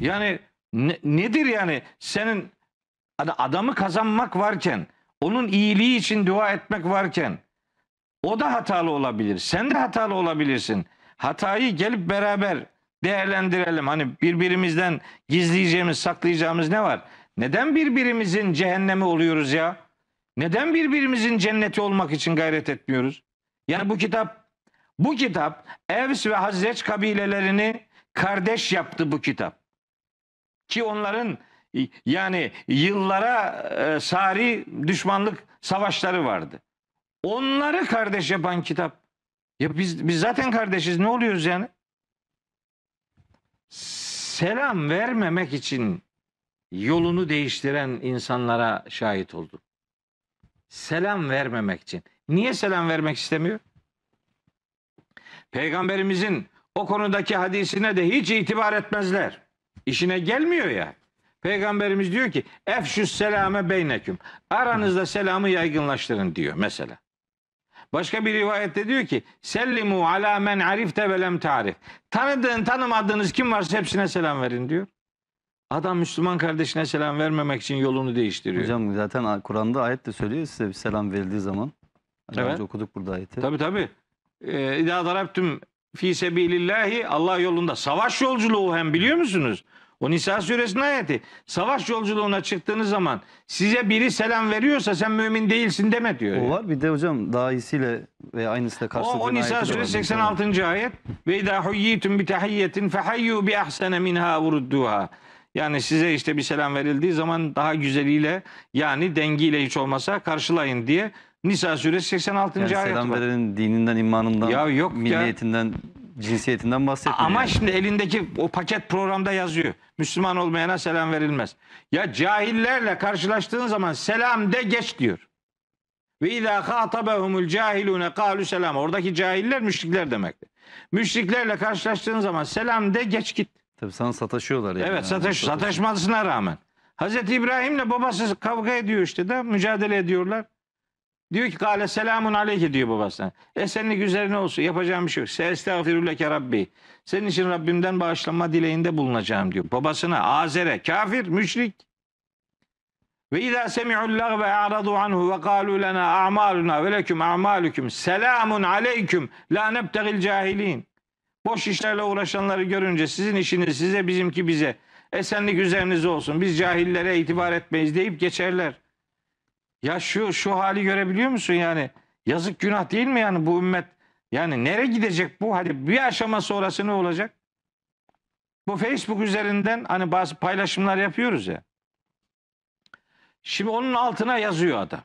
Yani ne- nedir yani senin adamı kazanmak varken, onun iyiliği için dua etmek varken o da hatalı olabilir. Sen de hatalı olabilirsin. Hatayı gelip beraber değerlendirelim. Hani birbirimizden gizleyeceğimiz, saklayacağımız ne var? Neden birbirimizin cehennemi oluyoruz ya? Neden birbirimizin cenneti olmak için gayret etmiyoruz? Yani bu kitap bu kitap Evs ve Hazreç kabilelerini kardeş yaptı bu kitap. Ki onların yani yıllara e, sari düşmanlık savaşları vardı. Onları kardeş yapan kitap. Ya biz biz zaten kardeşiz. Ne oluyoruz yani? Selam vermemek için yolunu değiştiren insanlara şahit oldum. Selam vermemek için. Niye selam vermek istemiyor? Peygamberimizin o konudaki hadisine de hiç itibar etmezler. İşine gelmiyor ya. Peygamberimiz diyor ki efşüs selame beyneküm. Aranızda selamı yaygınlaştırın diyor mesela. Başka bir rivayette diyor ki sellimu ala men arifte ve lem tarif. Tanıdığın tanımadığınız kim varsa hepsine selam verin diyor. Adam Müslüman kardeşine selam vermemek için yolunu değiştiriyor. Hocam zaten Kur'an'da ayet de söylüyor size bir selam verildiği zaman. Evet. önce okuduk burada ayeti. Tabii tabii. Ee, İdâ darabtüm fî sebilillahi Allah yolunda savaş yolculuğu hem biliyor musunuz? O Nisa suresinin ayeti. Savaş yolculuğuna çıktığınız zaman size biri selam veriyorsa sen mümin değilsin deme diyor. O var bir de hocam daha iyisiyle ve aynısıyla O, karşıladığın o Nisa de var. suresi 86. ayet. Ve idâ huyyitum bi tahiyyetin fehayyu bi ahsene minha vurudduha. Yani size işte bir selam verildiği zaman daha güzeliyle yani dengiyle hiç olmasa karşılayın diye Nisa suresi 86. Yani ayet selam var. verenin dininden, imanından, Ya yok ya. milliyetinden, cinsiyetinden bahsetmiyor. Ama yani. şimdi elindeki o paket programda yazıyor. Müslüman olmayana selam verilmez. Ya cahillerle karşılaştığın zaman selam de geç diyor. Ve izâ khâtabehumul cahilûne kâlu selam. Oradaki cahiller müşrikler demektir. Müşriklerle karşılaştığın zaman selam de geç git. Tabii sana sataşıyorlar yani. Evet sataş, sataşmasına rağmen. Hazreti İbrahim'le babası kavga ediyor işte de mücadele ediyorlar. Diyor ki kale selamun aleyke diyor babasına. Esenlik üzerine olsun yapacağım bir şey yok. Estağfirullah Rabbi. Senin için Rabbimden bağışlanma dileğinde bulunacağım diyor. Babasına Azer'e kafir müşrik. Ve izâ semi'ul lagve a'radu anhu ve kâlû lena a'maluna ve leküm a'malüküm selamun aleyküm la nebtegil cahilin. Boş işlerle uğraşanları görünce sizin işiniz size bizimki bize. Esenlik üzerinize olsun. Biz cahillere itibar etmeyiz deyip geçerler. Ya şu şu hali görebiliyor musun yani? Yazık günah değil mi yani bu ümmet? Yani nereye gidecek bu? Hadi bir aşama sonrası ne olacak? Bu Facebook üzerinden hani bazı paylaşımlar yapıyoruz ya. Şimdi onun altına yazıyor adam.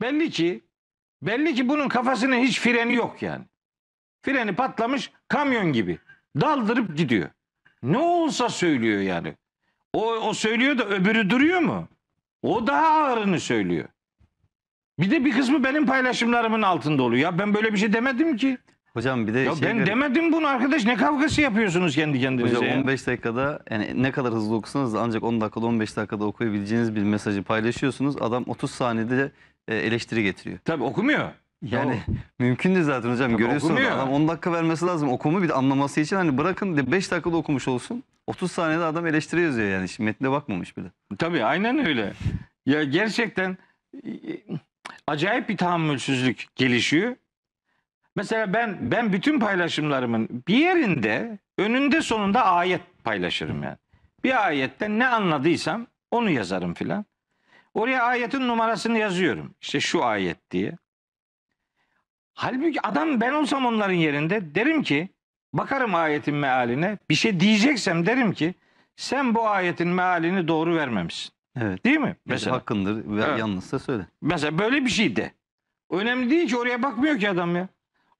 Belli ki belli ki bunun kafasının hiç freni yok yani. Freni patlamış kamyon gibi. Daldırıp gidiyor. Ne olsa söylüyor yani. O, o söylüyor da öbürü duruyor mu? O daha ağırını söylüyor. Bir de bir kısmı benim paylaşımlarımın altında oluyor. Ya ben böyle bir şey demedim ki. Hocam bir de Ya şey ben garip. demedim bunu arkadaş. Ne kavgası yapıyorsunuz kendi kendinize Hocam ya? 15 dakikada yani ne kadar hızlı okusanız ancak 10 dakikada 15 dakikada okuyabileceğiniz bir mesajı paylaşıyorsunuz. Adam 30 saniyede e, eleştiri getiriyor. Tabii okumuyor. Yani mümkün değil zaten hocam görüyorsunuz okumuyor. adam 10 dakika vermesi lazım okumu bir de anlaması için hani bırakın de 5 dakikada okumuş olsun. 30 saniyede adam eleştiri yazıyor yani şimdi metne bakmamış bile. Tabii aynen öyle. Ya gerçekten e, acayip bir tahammülsüzlük gelişiyor. Mesela ben ben bütün paylaşımlarımın bir yerinde önünde sonunda ayet paylaşırım yani. Bir ayetten ne anladıysam onu yazarım filan. Oraya ayetin numarasını yazıyorum. İşte şu ayet diye. Halbuki adam ben olsam onların yerinde derim ki bakarım ayetin mealine bir şey diyeceksem derim ki sen bu ayetin mealini doğru vermemişsin. Evet. Değil mi? Mesela. Mesela. Hakkındır ve Evet. yanlışsa söyle. Mesela böyle bir şey de. Önemli değil ki oraya bakmıyor ki adam ya.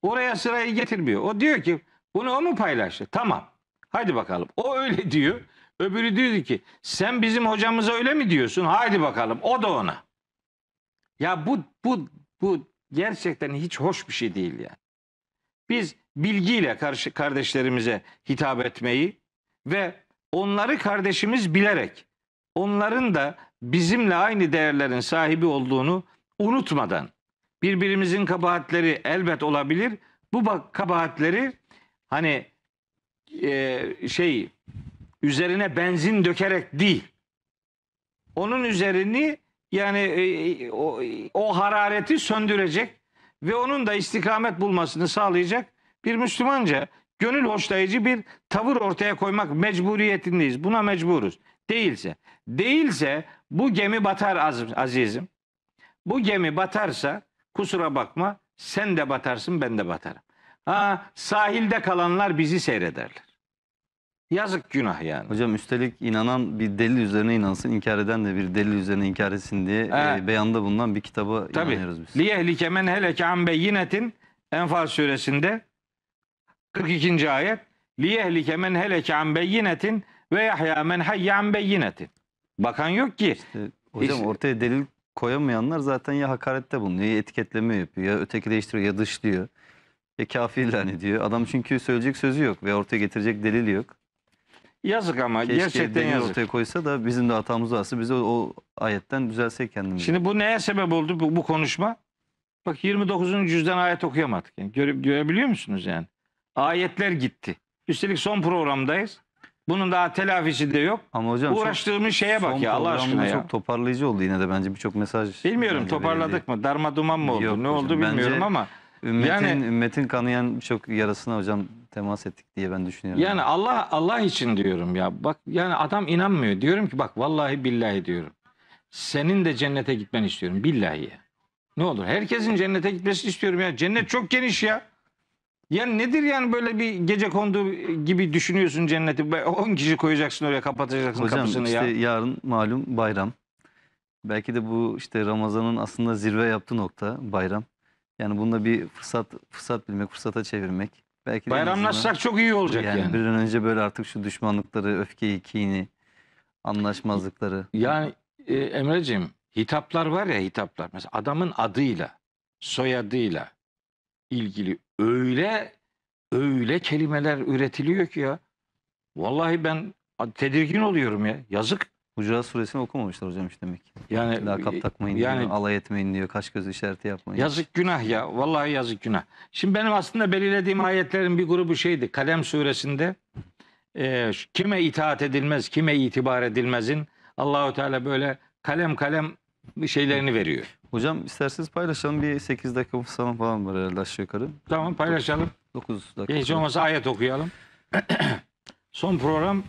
Oraya sırayı getirmiyor. O diyor ki bunu o mu paylaştı? Tamam. Hadi bakalım. O öyle diyor. Öbürü diyor ki sen bizim hocamıza öyle mi diyorsun? Haydi bakalım. O da ona. Ya bu bu bu gerçekten hiç hoş bir şey değil yani. Biz bilgiyle karşı kardeşlerimize hitap etmeyi ve onları kardeşimiz bilerek onların da bizimle aynı değerlerin sahibi olduğunu unutmadan birbirimizin kabahatleri elbet olabilir. Bu kabahatleri hani e, şey üzerine benzin dökerek değil. Onun üzerini yani e, o, o harareti söndürecek ve onun da istikamet bulmasını sağlayacak bir Müslümanca gönül hoşlayıcı bir tavır ortaya koymak mecburiyetindeyiz. Buna mecburuz. Değilse, değilse bu gemi batar az- azizim. Bu gemi batarsa kusura bakma sen de batarsın ben de batarım. Ha sahilde kalanlar bizi seyrederler. Yazık günah yani. Hocam üstelik inanan bir delil üzerine inansın, inkar eden de bir delil üzerine inkar etsin diye e, beyanda bulunan bir kitaba Tabii. inanıyoruz biz. Liyehlike men heleke an beyinetin Enfal suresinde 42. ayet Liyehlike men heleke an beyinetin ve yahya men hayye an beyinetin. Bakan yok ki. İşte hocam İşte- ortaya delil koyamayanlar zaten ya hakarette bulunuyor, ya etiketleme yapıyor, ya ötekileştiriyor, ya dışlıyor. Ya kafir ilan ediyor. Adam çünkü söyleyecek sözü yok ve ortaya getirecek delil yok. Yazık ama Keşke gerçekten delil yazık. ortaya koysa da bizim de hatamız varsa biz o, o ayetten düzelsek kendimizi. Şimdi bu neye sebep oldu bu, bu konuşma? Bak 29. cüzden ayet okuyamadık. Yani göre, görebiliyor musunuz yani? Ayetler gitti. Üstelik son programdayız. Bunun daha telafisi de yok. Ama hocam çok- Uğraştığımız şeye bak ya Allah aşkına ya. çok toparlayıcı oldu yine de bence birçok mesaj. Bilmiyorum toparladık mı? Darma duman mı oldu? Yok ne hocam, oldu bilmiyorum bence- ama Ümmetin, Yani- ümmetin kanayan birçok yarasına hocam temas ettik diye ben düşünüyorum. yani Allah Allah için diyorum ya. Bak yani adam inanmıyor. Diyorum ki bak vallahi billahi diyorum. Senin de cennete gitmeni istiyorum billahi ya. Ne olur herkesin cennete gitmesini istiyorum ya. Cennet çok geniş ya. Yani nedir yani böyle bir gece kondu gibi düşünüyorsun cenneti. Be- 10 kişi koyacaksın oraya kapatacaksın Hocam kapısını işte ya. yarın malum bayram. Belki de bu işte Ramazan'ın aslında zirve yaptığı nokta bayram. Yani bunda bir fırsat fırsat bilmek, fırsata çevirmek. Belki de en azından- Bayramlaşsak çok iyi olacak yani, yani. bir an önce böyle artık şu düşmanlıkları, öfkeyi, kini, anlaşmazlıkları. Yani e, Emre'ciğim hitaplar var ya hitaplar. Mesela adamın adıyla, soyadıyla ilgili öyle öyle kelimeler üretiliyor ki ya. Vallahi ben tedirgin oluyorum ya. Yazık. Hucurat suresini okumamışlar hocam işte demek. Yani Lakap takmayın yani- diyor, alay etmeyin diyor, kaş göz işareti yapmayın. yazık günah ya. Vallahi yazık günah. Şimdi benim aslında belirlediğim ayetlerin bir grubu şeydi. Kalem suresinde e, kime itaat edilmez, kime itibar edilmezin Allahu Teala böyle kalem kalem şeylerini veriyor. Hocam isterseniz paylaşalım. Bir 8 dakika falan falan var herhalde aşağı yukarı. Tamam paylaşalım. 9 dakika. Hiç olmazsa ayet okuyalım. Son program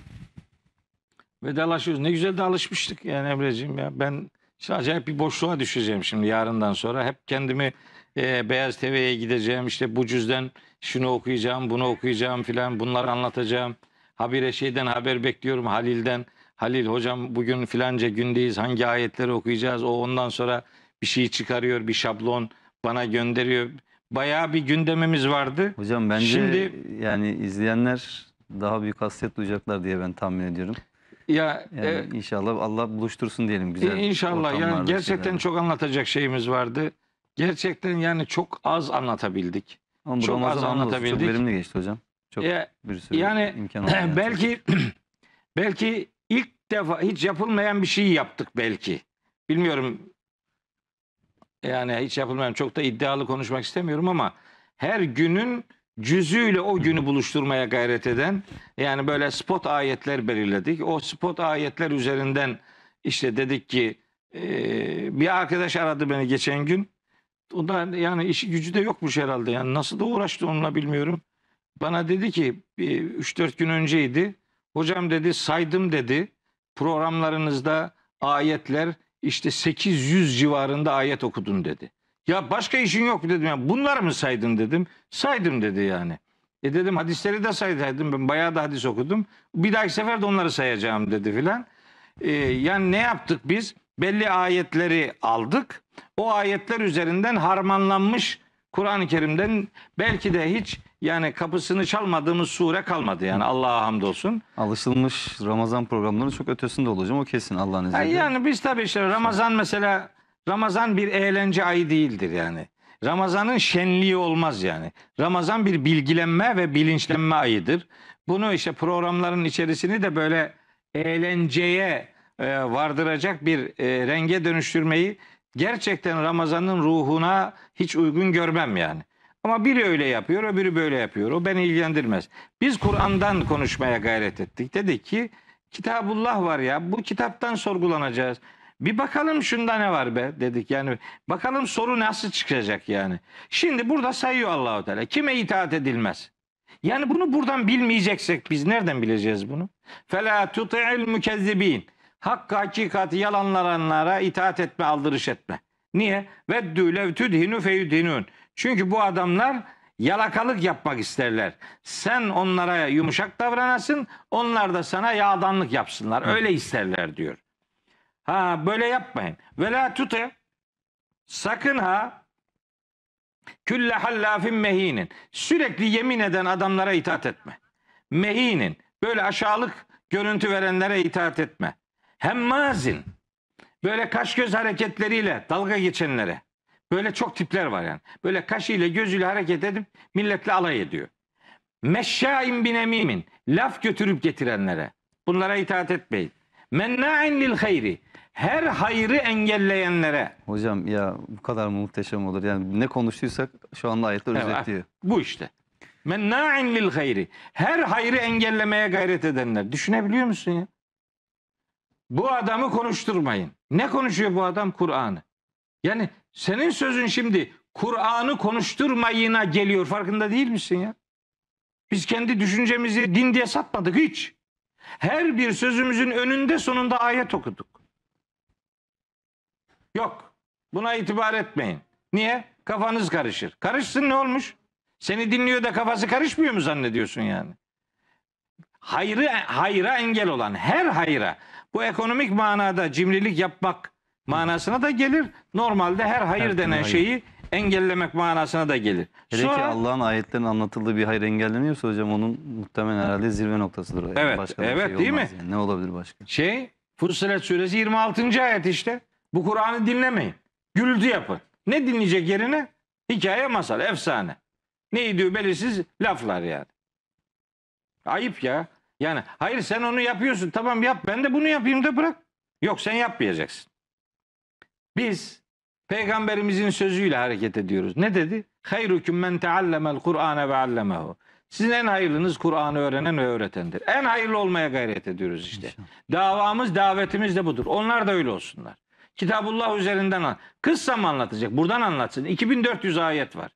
vedalaşıyoruz. Ne güzel de alışmıştık yani Emre'ciğim ya. Ben işte acayip bir boşluğa düşeceğim şimdi yarından sonra. Hep kendimi e, Beyaz TV'ye gideceğim. İşte bu cüzden şunu okuyacağım, bunu okuyacağım filan. Bunları anlatacağım. Habire şeyden haber bekliyorum Halil'den. Halil hocam bugün filanca gündeyiz. Hangi ayetleri okuyacağız? O ondan sonra bir şey çıkarıyor, bir şablon bana gönderiyor. Bayağı bir gündemimiz vardı. Hocam bence Şimdi- yani izleyenler daha büyük hasret duyacaklar diye ben tahmin ediyorum. Ya Yani e, inşallah Allah buluştursun diyelim güzel. İnşallah yani gerçekten şeylerde. çok anlatacak şeyimiz vardı. Gerçekten yani çok az anlatabildik. Ama çok az hamdolsun çok anlatabildik. verimli geçti hocam. Çok E, bir sürü yani imkan oldu. yani. belki belki ilk defa hiç yapılmayan bir şey yaptık belki. Bilmiyorum yani hiç yapılmayan çok da iddialı konuşmak istemiyorum ama her günün cüzüyle o günü buluşturmaya gayret eden yani böyle spot ayetler belirledik. O spot ayetler üzerinden işte dedik ki e, bir arkadaş aradı beni geçen gün. O da yani işi gücü de yokmuş herhalde. Yani nasıl da uğraştı onunla bilmiyorum. Bana dedi ki 3-4 gün önceydi. Hocam dedi saydım dedi. Programlarınızda ayetler işte 800 civarında ayet okudun dedi. Ya başka işin yok dedim. Ya bunları mı saydın dedim. Saydım dedi yani. E dedim hadisleri de saydım. Ben bayağı da hadis okudum. Bir dahaki sefer de onları sayacağım dedi filan. E, yani ne yaptık biz? Belli ayetleri aldık. O ayetler üzerinden harmanlanmış Kur'an-ı Kerim'den belki de hiç yani kapısını çalmadığımız sure kalmadı yani Allah'a hamdolsun. Alışılmış Ramazan programlarının çok ötesinde olacağım o kesin Allah'ın izniyle. Yani biz tabii işte Ramazan mesela Ramazan bir eğlence ayı değildir yani. Ramazanın şenliği olmaz yani. Ramazan bir bilgilenme ve bilinçlenme ayıdır. Bunu işte programların içerisini de böyle eğlenceye e, vardıracak bir e, renge dönüştürmeyi gerçekten Ramazan'ın ruhuna hiç uygun görmem yani. Ama biri öyle yapıyor, öbürü böyle yapıyor. O beni ilgilendirmez. Biz Kur'an'dan konuşmaya gayret ettik. Dedik ki Kitabullah var ya bu kitaptan sorgulanacağız. Bir bakalım şunda ne var be dedik yani. Bakalım soru nasıl çıkacak yani. Şimdi burada sayıyor Allahu Teala. Kime itaat edilmez? Yani bunu buradan bilmeyeceksek biz nereden bileceğiz bunu? Fela tuti'il mukezzibin. Hakkı hakikati yalanlaranlara itaat etme, aldırış etme. Niye? Veddü lev tudhinu feyudhinun. Çünkü bu adamlar yalakalık yapmak isterler. Sen onlara yumuşak davranasın, onlar da sana yağdanlık yapsınlar. Öyle isterler diyor. Ha böyle yapmayın. Ve la tuti sakın ha külle hallafin mehinin. Sürekli yemin eden adamlara itaat etme. Mehinin. Böyle aşağılık görüntü verenlere itaat etme. Hemmazin. Böyle kaş göz hareketleriyle dalga geçenlere. Böyle çok tipler var yani. Böyle kaşıyla gözüyle hareket edip milletle alay ediyor. Meşşain binemimin. Laf götürüp getirenlere. Bunlara itaat etmeyin. Menna'in lil hayri. Her hayrı engelleyenlere. Hocam ya bu kadar muhteşem olur. Yani ne konuştuysak şu anda ayetler Evet. özetliyor. Bu işte. Menna'in lil hayri. Her hayrı engellemeye gayret edenler. Düşünebiliyor musun ya? Bu adamı konuşturmayın. Ne konuşuyor bu adam? Kur'an'ı. Yani senin sözün şimdi Kur'an'ı konuşturmayına geliyor. Farkında değil misin ya? Biz kendi düşüncemizi din diye satmadık hiç. Her bir sözümüzün önünde sonunda ayet okuduk. Yok. Buna itibar etmeyin. Niye? Kafanız karışır. Karışsın ne olmuş? Seni dinliyor da kafası karışmıyor mu zannediyorsun yani? Hayrı, hayra engel olan her hayra bu ekonomik manada cimrilik yapmak manasına da gelir. Normalde her hayır Her denen hayır. şeyi engellemek manasına da gelir. Hele ki Sonra Allah'ın ayetlerinin anlatıldığı bir hayır engelleniyorsa hocam onun muhtemelen herhalde zirve noktasıdır. Yani Evet, başka evet, şey değil mi? yani. Ne olabilir başka? şey Fussilet suresi 26. ayet işte. Bu Kur'an'ı dinlemeyin. Gürültü yapın. Ne dinleyecek yerine? Hikaye, masal, efsane. Ne diyor belirsiz laflar yani. Ayıp ya. Yani hayır sen onu yapıyorsun. Tamam yap. Ben de bunu yapayım da bırak. Yok sen yapmayacaksın. Biz peygamberimizin sözüyle hareket ediyoruz. Ne dedi? Hayrukum men teallemel Kur'ane ve allemehu. Sizin en hayırlınız Kur'an'ı öğrenen ve öğretendir. En hayırlı olmaya gayret ediyoruz işte. İnşallah. Davamız, davetimiz de budur. Onlar da öyle olsunlar. Kitabullah üzerinden an. Kıssa mı anlatacak? Buradan anlatsın. 2400 ayet var.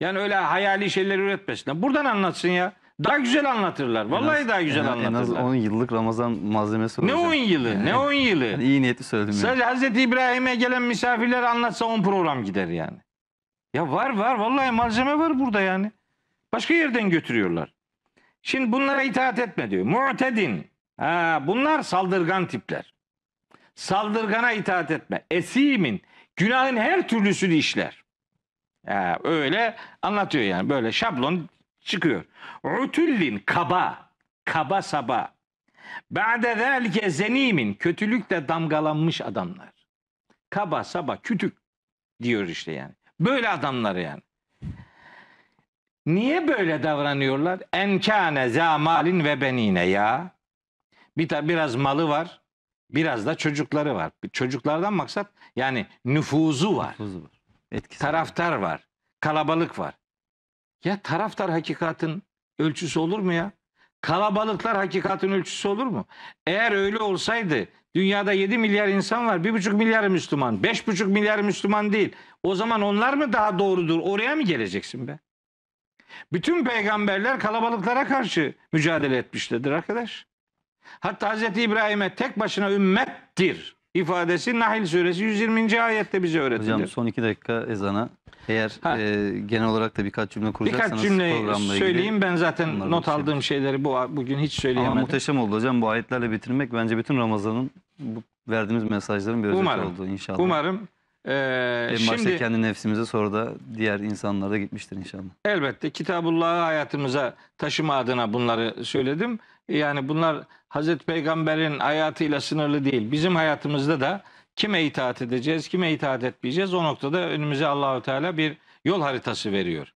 Yani öyle hayali şeyler üretmesinler. Buradan anlatsın ya. Daha güzel anlatırlar. Vallahi az- daha güzel en, az- En az anlatırlar. 10 yıllık Ramazan malzemesi var ne hocam. 10 yılı? Ne Yani- 10 yılı? Yani iyi niyetli söyledim. yani. Sadece Hazreti İbrahim'e gelen misafirler anlatsa 10 program gider yani. Ya var var vallahi malzeme var burada yani. Başka yerden götürüyorlar. Şimdi bunlara itaat etme diyor. Mu'tedin. Ha, bunlar saldırgan tipler. Saldırgana itaat etme. Esimin. Günahın her türlüsünü işler. Ha, öyle anlatıyor yani. Böyle şablon çıkıyor. Utüllin kaba. Kaba saba. Ba'de zâlike zenimin kötülükle damgalanmış adamlar. Kaba saba kütük diyor işte yani. Böyle adamlar yani. Niye böyle davranıyorlar? Enkâne zamalin ve benine ya. Bir ta biraz malı var. Biraz da çocukları var. Çocuklardan maksat yani nüfuzu var. Tuzu var. Etkisi var. Taraftar var. Kalabalık var. Ya taraftar hakikatin ölçüsü olur mu ya? Kalabalıklar hakikatin ölçüsü olur mu? Eğer öyle olsaydı dünyada 7 milyar insan var. 1,5 milyar Müslüman. 5,5 milyar Müslüman değil. O zaman onlar mı daha doğrudur? Oraya mı geleceksin be? Bütün peygamberler kalabalıklara karşı mücadele etmişlerdir arkadaş. Hatta Hz. İbrahim'e tek başına ümmettir ifadesi Nahil suresi 120. ayette bize öğretilir. Hocam son iki dakika ezana. Eğer Ha. e, genel olarak da birkaç cümle kuracaksanız Birkaç cümle programla ilgili. söyleyeyim. Ben zaten not aldığım şeyleri bu bugün hiç Ama söyleyemedim. muhteşem oldu hocam. Bu ayetlerle bitirmek bence bütün Ramazan'ın bu verdiğimiz mesajların bir özeti Umarım. oldu inşallah. Umarım eee, En başta şimdi kendi nefsimize sonra da diğer insanlara da gitmiştir inşallah. elbette Kitabullah'ı hayatımıza taşıma adına bunları söyledim. Yani bunlar Hazreti Peygamber'in hayatıyla sınırlı değil. Bizim hayatımızda da kime itaat edeceğiz, kime itaat etmeyeceğiz o noktada önümüze Allahu Teala bir yol haritası veriyor.